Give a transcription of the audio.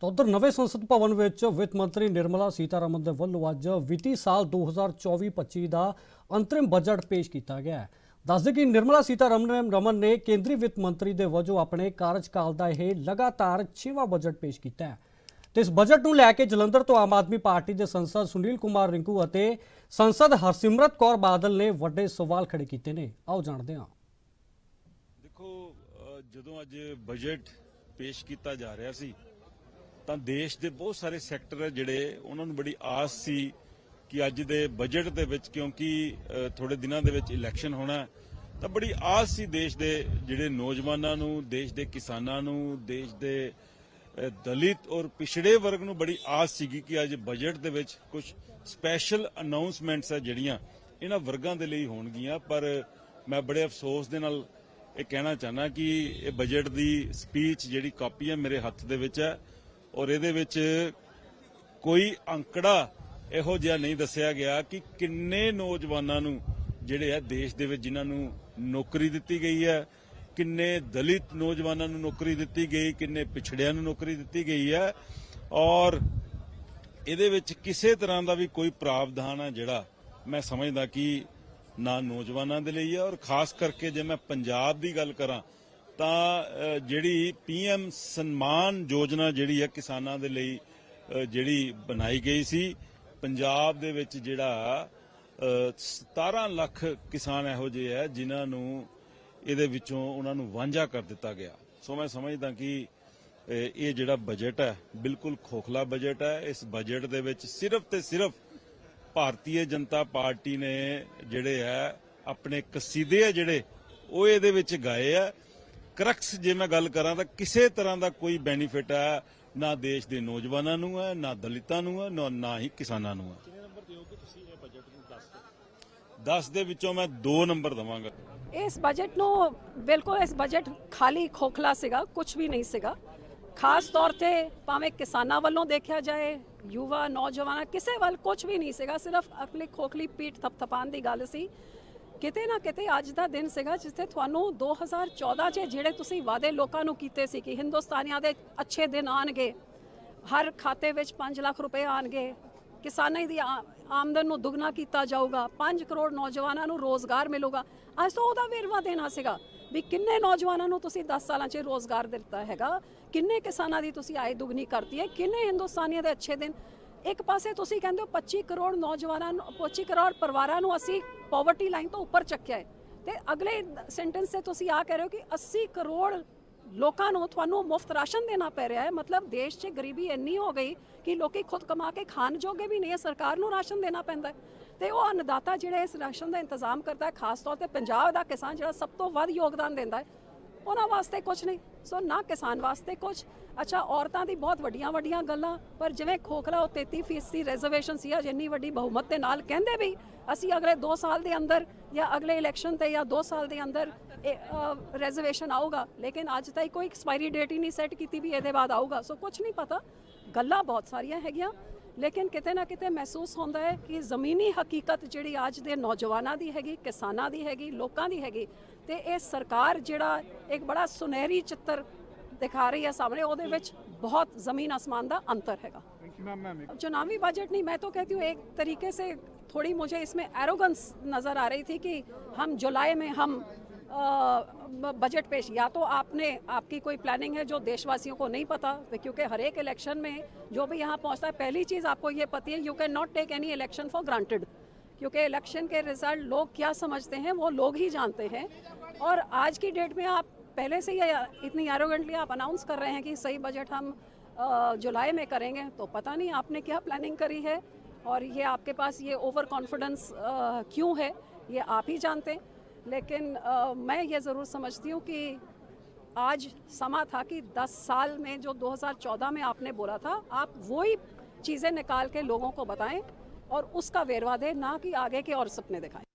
ਤਾਂ ਉਧਰ ਨਵੇਂ ਸੰਸਦ ਭਵਨ ਵਿੱਚ ਵਿੱਤ ਮੰਤਰੀ ਨਿਰਮਲਾ ਸੀਤਾਰਮਨ ਦੇ ਵੱਲੋਂ ਅੱਜ ਵਿੱਤੀ ਸਾਲ 2024-25 ਦਾ ਅੰਤਰਿਮ ਬਜਟ ਪੇਸ਼ ਕੀਤਾ ਗਿਆ ਹੈ। ਦੱਸਦੇ ਕਿ ਨਿਰਮਲਾ ਸੀਤਾਰਮਨ ਰਮਨ ਨੇ ਕੇਂਦਰੀ ਵਿੱਤ ਮੰਤਰੀ ਦੇ ਵਜੋਂ ਆਪਣੇ ਕਾਰਜਕਾਲ ਦਾ ਇਹ ਲਗਾਤਾਰ 6ਵਾਂ ਬਜਟ ਪੇਸ਼ ਕੀਤਾ ਹੈ। ਤੇ ਇਸ ਬਜਟ ਨੂੰ ਲੈ ਕੇ ਜਲੰਧਰ ਤੋਂ ਆਮ ਆਦਮੀ ਪਾਰਟੀ ਦੇ ਸੰਸਦ ਸੁਨੀਲ ਕੁਮਾਰ ਰਿੰਕੂ ਅਤੇ ਸੰਸਦ ਹਰਸਿਮਰਤ ਕੌਰ ਬਾਦਲ ਨੇ ਵੱਡੇ ਸਵਾਲ ਖੜੇ ਕੀਤੇ ਨੇ। ਆਓ ਜਾਣਦੇ ਹਾਂ। ਦੇਖੋ ਜਦੋਂ ਅੱਜ ਬਜਟ ਪੇਸ਼ ਕੀਤਾ ਜਾ ਰਿਹਾ ਸੀ ਤਾਂ ਦੇਸ਼ ਦੇ ਬਹੁਤ ਸਾਰੇ ਸੈਕਟਰ ਹੈ ਜਿਹੜੇ ਉਹਨਾਂ ਨੂੰ ਬੜੀ ਆਸ ਸੀ ਕਿ ਅੱਜ ਦੇ ਬਜਟ ਦੇ ਵਿੱਚ, ਕਿਉਂਕਿ ਥੋੜੇ ਦਿਨਾਂ ਦੇ ਵਿੱਚ ਇਲੈਕਸ਼ਨ ਹੋਣਾ ਤਾਂ ਬੜੀ ਆਸ ਸੀ ਦੇਸ਼ ਦੇ ਜਿਹੜੇ ਨੌਜਵਾਨਾਂ ਨੂੰ, ਦੇਸ਼ ਦੇ ਕਿਸਾਨਾਂ ਨੂੰ, ਦੇਸ਼ ਦੇ ਦਲਿਤ ਔਰ ਪਿਛੜੇ ਵਰਗ ਨੂੰ ਬੜੀ ਆਸ ਸੀਗੀ ਕਿ ਅੱਜ ਬਜਟ ਦੇ ਵਿੱਚ ਕੁਝ ਸਪੈਸ਼ਲ ਅਨਾਉਂਸਮੈਂਟਸ ਹੈ ਜਿਹੜੀਆਂ ਇਹਨਾਂ ਵਰਗਾਂ ਦੇ ਲਈ ਹੋਣਗੀਆਂ। ਪਰ ਮੈਂ ਬੜੇ ਅਫਸੋਸ ਦੇ ਨਾਲ ਇਹ ਕਹਿਣਾ ਚਾਹਨਾ ਕਿ ਇਹ ਬਜਟ ਦੀ ਸਪੀਚ ਜਿਹੜੀ ਕਾਪੀ ਹੈ ਮੇਰੇ ਹੱਥ ਦੇ ਵਿੱਚ ਹੈ। ਔਰ ਇਹਦੇ ਵਿੱਚ ਕੋਈ ਅੰਕੜਾ ਇਹੋ ਜਿਹਾ ਨਹੀਂ ਦੱਸਿਆ ਗਿਆ ਕਿ ਕਿੰਨੇ ਨੌਜਵਾਨਾਂ ਨੂੰ ਜਿਹੜੇ ਹੈ ਦੇਸ਼ ਦੇ ਵਿੱਚ ਜਿਨ੍ਹਾਂ ਨੂੰ ਨੌਕਰੀ ਦਿੱਤੀ ਗਈ ਹੈ, ਕਿੰਨੇ ਦਲਿਤ ਨੌਜਵਾਨਾਂ ਨੂੰ ਨੌਕਰੀ ਦਿੱਤੀ ਗਈ, ਕਿੰਨੇ ਪਿਛੜਿਆਂ ਨੂੰ ਨੌਕਰੀ ਦਿੱਤੀ ਗਈ ਹੈ ਔਰ ਇਹਦੇ ਵਿੱਚ ਕਿਸੇ ਤਰ੍ਹਾਂ ਦਾ ਵੀ ਕੋਈ ਪ੍ਰਾਵਧਾਨ ਹੈ ਜਿਹੜਾ ਮੈਂ ਸਮਝਦਾ ਕਿ ਨਾ ਨੌਜਵਾਨਾਂ ਦੇ ਲਈ ਹੈ ਔਰ ਖਾਸ ਕਰਕੇ ਜੇ ਮੈਂ ਪੰਜਾਬ ਦੀ ਗੱਲ ਕਰਾਂ ਤਾਂ ਅ, ਜਿਹੜੀ ਪੀਐਮ ਸਨਮਾਨ ਯੋਜਨਾ ਜਿਹੜੀ ਹੈ ਕਿਸਾਨਾਂ ਦੇ ਲਈ ਜਿਹੜੀ ਬਣਾਈ ਗਈ ਸੀ ਪੰਜਾਬ ਦੇ ਵਿੱਚ ਜਿਹੜਾ ਅ, 17 ਲੱਖ ਕਿਸਾਨ ਇਹੋ ਜਿਹੇ ਹੈ ਜਿਨ੍ਹਾਂ ਨੂੰ ਇਹਦੇ ਵਿੱਚੋਂ ਉਹਨਾਂ ਨੂੰ ਵਾਂਝਾ ਕਰ ਦਿੱਤਾ ਗਿਆ। ਸੋ ਮੈਂ ਸਮਝਦਾ ਕਿ ਇਹ ਇਹ ਜਿਹੜਾ ਬਜਟ ਹੈ ਬਿਲਕੁਲ ਖੋਖਲਾ ਬਜਟ ਹੈ। ਇਸ ਬਜਟ ਦੇ ਵਿੱਚ ਸਿਰਫ ਤੇ ਸਿਰਫ ਭਾਰਤੀ ਜਨਤਾ ਪਾਰਟੀ ਨੇ ਜਿਹੜੇ ਹੈ ਆਪਣੇ ਕਸੀਦੇ ਆ ਜਿਹੜੇ ਉਹ ਇਹਦੇ ਵਿੱਚ ਗਾਏ ਆ ਕਰਕਸ ਜੇ ਮੈਂ ਗੱਲ ਕਰਾਂ ਤਾਂ ਕਿਸੇ ਤਰ੍ਹਾਂ ਦਾ ਕੋਈ ਬੈਨੀਫਿਟ ਹੈ ਨਾ ਦੇਸ਼ ਦੇ ਨੌਜਵਾਨਾਂ ਨੂੰ ਹੈ ਨਾ ਦਲਿਤਾਂ ਨੂੰ ਹੈ ਨਾ- ਨਾ ਹੀ ਕਿਸਾਨਾਂ ਨੂੰ ਹੈ। ਕਿੰਨੇ ਨੰਬਰ ਦਿਓਗੇ ਤੁਸੀਂ ਇਹ ਬਜਟ ਨੂੰ 10 10 ਦੇ ਵਿੱਚੋਂ ਮੈਂ 2 ਨੰਬਰ ਦਵਾਂਗਾ। ਇਸ ਬਜਟ ਨੂੰ ਬਿਲਕੁਲ ਇਸ ਬਜਟ ਖਾਲੀ ਖੋਖਲਾ ਸੀਗਾ ਕੁਝ ਵੀ ਨਹੀਂ ਸੀਗਾ। ਖਾਸ ਤੌਰ ਤੇ ਭਾਵੇਂ ਕਿਸਾਨਾਂ ਵੱਲੋਂ ਦੇਖਿਆ ਜਾਏ ਯੁਵਾ ਨੌਜਵਾਨਾਂ ਕਿਸੇ ਵੱਲ ਕੁਝ ਵੀ ਨਹੀਂ ਸੀਗਾ ਸਿਰਫ ਆਪਣੀ ਖੋਖਲੀ ਪੀਠ ਥਪਥਪਾਉਣ ਦੀ ਗੱਲ ਸੀ। ਕਿਤੇ ਨਾ ਕਿਤੇ ਅੱਜ ਦਾ ਦਿਨ ਸੀਗਾ ਜਿੱਥੇ ਤੁਹਾਨੂੰ 2014 'ਚ ਜਿਹੜੇ ਤੁਸੀਂ ਵਾਅਦੇ ਲੋਕਾਂ ਨੂੰ ਕੀਤੇ ਸੀ ਕਿ ਹਿੰਦੁਸਤਾਨੀਆਂ ਦੇ ਅੱਛੇ ਦਿਨ ਆਣਗੇ ਹਰ ਖਾਤੇ ਵਿੱਚ 5 ਲੱਖ ਰੁਪਏ ਆਣਗੇ ਕਿਸਾਨਾਂ ਦੀ ਆ- ਆਮਦਨ ਨੂੰ ਦੁੱਗਣਾ ਕੀਤਾ ਜਾਊਗਾ 5 ਕਰੋੜ ਨੌਜਵਾਨਾਂ ਨੂੰ ਰੋਜ਼ਗਾਰ ਮਿਲੂਗਾ, ਅੱਜ ਤੋਂ ਉਹਦਾ ਵੇਰਵਾ ਦੇਣਾ ਸੀਗਾ ਵੀ ਕਿੰਨੇ ਨੌਜਵਾਨਾਂ ਨੂੰ ਤੁਸੀਂ 10 ਸਾਲਾਂ 'ਚ ਰੋਜ਼ਗਾਰ ਦਿੱਤਾ ਹੈਗਾ, ਕਿੰਨੇ ਕਿਸਾਨਾਂ ਦੀ ਤੁਸੀਂ ਆਏ ਦੁੱਗਣੀ ਕਰਤੀ ਹੈ, ਕਿੰਨੇ ਹਿੰਦੁਸਤਾਨੀਆਂ ਦੇ ਅੱਛੇ ਦਿਨ। ਇੱਕ ਪਾਸੇ ਤੁਸੀਂ ਕਹਿੰਦੇ ਹੋ 25 ਕਰੋੜ ਨੌਜਵਾਨਾਂ ਨੂੰ 25 ਕਰੋੜ ਪਰਿਵਾਰਾਂ ਨੂੰ ਅਸੀਂ ਪਾਵਰਟੀ ਲਾਈਨ ਤੋਂ ਉੱਪਰ ਚੱਕਿਆ ਹੈ। ਤੇ ਅਗਲੇ ਸੈਂਟੈਂਸ ਤੇ ਤੁਸੀਂ ਆ ਕਹਿ ਰਹੇ ਹੋ ਕਿ 80 ਕਰੋੜ ਲੋਕਾਂ ਨੂੰ ਤੁਹਾਨੂੰ ਮੁਫਤ ਰਾਸ਼ਨ ਦੇਣਾ ਪੈ ਰਿਹਾ ਹੈ। ਮਤਲਬ ਦੇਸ਼ 'ਚ ਗਰੀਬੀ ਇੰਨੀ ਹੋ ਗਈ ਕਿ ਲੋਕੀ ਖੁਦ ਕਮਾ ਕੇ ਖਾਣ ਜੋਗੇ ਵੀ ਨਹੀਂ ਹੈ, ਸਰਕਾਰ ਨੂੰ ਰਾਸ਼ਨ ਦੇਣਾ ਪੈਂਦਾ ਹੈ। ਤੇ ਉਹ ਅੰਨਦਾਤਾ ਜਿਹੜਾ ਇਸ ਰਾਸ਼ਨ ਦਾ ਇੰਤਜ਼ਾਮ ਕਰਦਾ ਹੈ, ਖਾਸ ਤੌਰ ਤੇ ਪੰਜਾਬ ਦਾ ਕਿਸਾਨ ਜਿਹੜਾ ਸਭ ਤੋਂ ਵੱਧ ਯੋਗਦਾਨ ਦਿੰਦਾ ਹੈ, ਉਹਨਾਂ ਵਾਸਤੇ ਕੁਝ ਨਹੀਂ। ਸੋ ਨਾ ਕਿਸਾਨ ਵਾਸਤੇ ਕੁਝ ਅੱਛਾ, ਔਰਤਾਂ ਦੀ ਬਹੁਤ ਵੱਡੀਆਂ ਵੱਡੀਆਂ ਗੱਲਾਂ, ਪਰ ਜਿਵੇਂ ਖੋਖਲਾ ਉਹ 33% ਦੀ ਰਿਜ਼ਰਵੇਸ਼ਨ ਸੀ, ਅੱਜ ਇੰਨੀ ਵੱਡੀ ਬਹੁਮਤ ਦੇ ਨਾਲ ਕਹਿੰਦੇ ਵੀ ਅਸੀਂ ਅਗਲੇ 2 ਸਾਲ ਦੇ ਅੰਦਰ ਜਾਂ ਅਗਲੇ ਇਲੈਕਸ਼ਨ ਤੇ ਜਾਂ 2 ਸਾਲ ਦੇ ਅੰਦਰ ਰਿਜ਼ਰਵੇਸ਼ਨ ਆਊਗਾ। ਲੇਕਿਨ ਅੱਜ ਤਾਈਂ ਕੋਈ ਐਕਸਪਾਇਰੀ ਡੇਟ ਹੀ ਨਹੀਂ ਸੈੱਟ ਕੀਤੀ ਵੀ ਇਹਦੇ ਬਾਅਦ ਆਊਗਾ। ਸੋ ਕੁਝ ਨਹੀਂ ਪਤਾ। ਗੱਲਾਂ ਬਹੁਤ ਸਾਰੀਆਂ ਹੈਗੀਆਂ। ਲੇਕਿਨ ਕਿਤੇ ਨਾ ਕਿਤੇ ਮਹਿਸੂਸ ਹੁੰਦਾ ਹੈ ਕਿ ਜ਼ਮੀਨੀ ਹਕੀਕਤ ਜਿਹੜੀ ਅੱਜ ਦੇ ਨੌਜਵਾਨਾਂ ਦੀ ਹੈਗੀ ਕਿਸਾਨਾਂ ਦੀ ਹੈਗੀ ਲੋਕਾਂ ਦੀ ਹੈਗੀ ਤੇ ਇਹ ਸਰਕਾਰ ਜਿਹੜਾ ਇੱਕ ਬੜਾ ਸੁਨਹਿਰੀ ਚਿੱਤਰ ਦਿਖਾ ਰਹੀ ਹੈ ਸਾਹਮਣੇ ਉਹਦੇ ਵਿੱਚ ਬਹੁਤ ਜ਼ਮੀਨ आसमान ਦਾ अंतर हैगा चुनावी बजट नहीं मैं तो कहती हूँ एक तरीके से थोड़ी मुझे इसमें एरोगेंस नज़र आ रही थी कि हम जुलाई में हम अ, ब- बजट पेश, या तो आपने, आपकी कोई प्लानिंग है जो देशवासियों को नहीं पता, क्योंकि हर एक इलेक्शन में जो भी यहाँ पहुँचता है, पहली चीज़ आपको ये पता है you cannot take any election for granted क्योंकि इलेक्शन के रिज़ल्ट लोग क्या समझते हैं, वो लोग ही जानते हैं। और आज की डेट में आप, पहले से ही इतनी एरोगेंटली आप अनाउंस कर रहे हैं कि सही बजट हम जुलाई में करेंगे तो पता नहीं आपने क्या प्लानिंग करी है, और ये आपके पास ये ओवर कॉन्फिडेंस क्यों है, ये आप ही जानते हैं। लेकिन आ, मैं ये ज़रूर समझती हूँ कि आज समा था कि 10 साल में जो 2014 में आपने बोला था आप वही चीज़ें निकाल के लोगों को बताएँ और उसका वेरवा दें ना कि आगे के और सपने दिखाएँ।